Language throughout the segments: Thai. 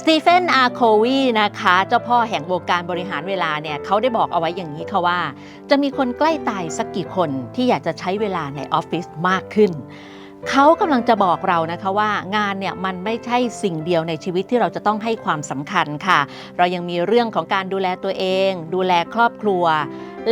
สตีเฟนอาร์โควีนะคะ เจ้าพ่อแห่งวงการบริหารเวลาเนี่ยเขาได้บอกเอาไว้อย่างนี้ค่ะว่า จะมีคนใกล้ตายสักกี่คนที่อยากจะใช้เวลาในออฟฟิศมากขึ้นเขากำลังจะบอกเรานะคะว่างานเนี่ยมันไม่ใช่สิ่งเดียวในชีวิตที่เราจะต้องให้ความสำคัญค่ะ เรายังมีเรื่องของการดูแลตัวเอง ดูแลครอบครัว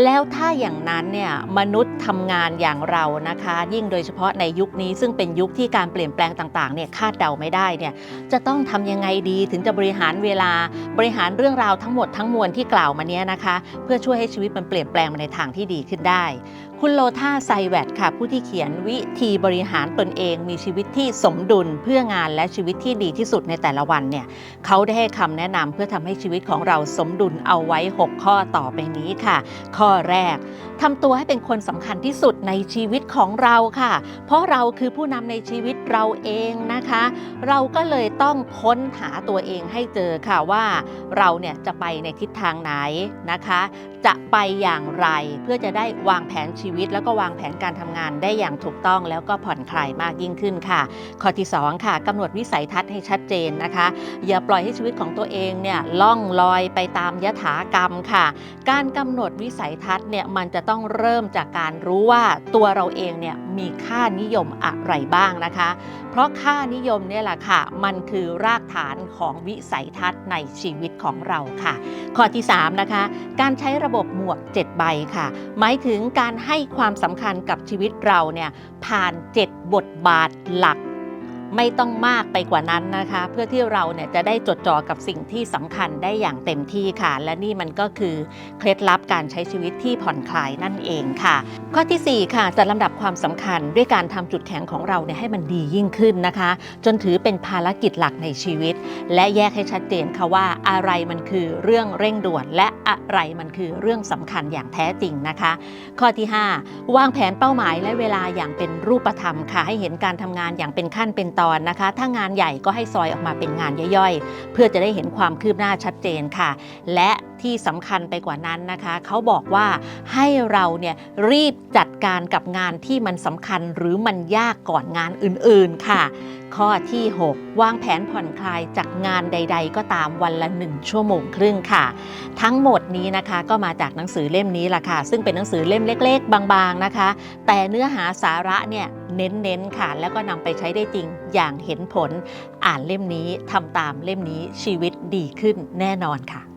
แล้วถ้าอย่างนั้นเนี่ยมนุษย์ทำงานอย่างเรานะคะ ยิ่งโดยเฉพาะในยุคนี้ซึ่งเป็นยุคที่การเปลี่ยนแปลงต่างๆเนี่ยคาดเดาไม่ได้เนี่ยจะต้องทำยังไงดีถึงจะบริหารเวลาบริหารเรื่องราวทั้งหมดทั้งมวลที่กล่าวมาเนี้ยนะคะ เพื่อช่วยให้ชีวิตมันเปลี่ยนแปลงมาในทางที่ดีขึ้นได้ คุณโลธาไซแวตค่ะ ผู้ที่เขียนวิธีบริหารตนเองมีชีวิตที่สมดุลเพื่องานและชีวิตที่ดีที่สุดในแต่ละวันเนี่ยเขาได้ให้คำแนะนำเพื่อทำให้ชีวิตของเราสมดุลเอาไว้ 6 ข้อต่อไปนี้ค่ะข้อแรกทำตัวให้เป็นคนสำคัญที่สุดในชีวิตของเราค่ะ เพราะเราคือผู้นำในชีวิตเราเองนะคะ เราก็เลยต้องค้นหาตัวเองให้เจอค่ะว่าเราเนี่ยจะไปในทิศทางไหนนะคะ จะไปอย่างไรเพื่อจะได้วางแผนชีวิต แล้วก็วางแผนการทำงานได้อย่างถูกต้องแล้วก็ผ่อนคลายมากยิ่งขึ้นค่ะ ข้อที่ 2 ค่ะกำหนดวิสัยทัศน์ให้ชัดเจนนะคะ อย่าปล่อยให้ชีวิตของตัวเองเนี่ยล่องลอยไปตามยถากรรมค่ะ การกำหนดวิสัยัยทัศน์เนี่ยมันจะต้องเริ่มจากการรู้ว่าตัวเราเองเนี่ยมีค่านิยมอะไรบ้างนะคะ เพราะค่านิยมเนี่ยแหละค่ะ มันคือรากฐานของวิสัยทัศน์ในชีวิตของเราค่ะ ข้อที่ 3 นะคะ การใช้ระบบหมวก 7 ใบค่ะ หมายถึงการให้ความสำคัญกับชีวิตเราเนี่ยผ่าน 7 บทบาทหลัก ไม่ต้องมากไปกว่านั้นนะคะ เพื่อที่เราเนี่ยจะได้จดจ่อกับสิ่งที่สำคัญได้อย่างเต็มที่ค่ะ และนี่มันก็คือเคล็ดลับการใช้ชีวิตที่ผ่อนคลายนั่นเองค่ะ ข้อทีสี่ 4 ค่ะจัดลำดับความสำคัญด้วยการทำจุดแข็งของเราเนี่ยให้มันดียิ่งขึ้นนะคะ จนถือเป็นภารกิจหลักในชีวิต และแยกให้ชัดเจนค่ะว่าอะไรมันคือเรื่องเร่งด่วน และอะไรมันคือเรื่องสำคัญอย่างแท้จริงนะคะ ข้อที่ 5 วางแผนเป้าหมายและเวลาอย่างเป็นรูปธรรมค่ะ ให้เห็นการทำงานอย่างเป็นขั้นเป็นตอนนะคะ ถ้างานใหญ่ก็ให้ซอยออกมาเป็นงานย่อยๆ เพื่อจะได้เห็นความคืบหน้าชัดเจนค่ะ และที่สำคัญไปกว่านั้นนะคะ เขาบอกว่าให้เราเนี่ยรีบจัดการกับงานที่มันสำคัญหรือมันยากก่อนงานอื่นๆค่ะ ข้อที่ 6 วางแผนผ่อนคลายจากงานใด ๆ ก็ตามวันละ 1 ชั่วโมงครึ่งค่ะ ทั้งหมดนี้นะคะก็มาจากหนังสือเล่มนี้ล่ะค่ะ ซึ่งเป็นหนังสือเล่มเล็ก ๆ บางๆนะคะ แต่เนื้อหาสาระเนี่ยเน้นๆค่ะ แล้วก็นำไปใช้ได้จริงอย่างเห็นผล อ่านเล่มนี้ทำตามเล่มนี้ชีวิตดีขึ้นแน่นอนค่ะ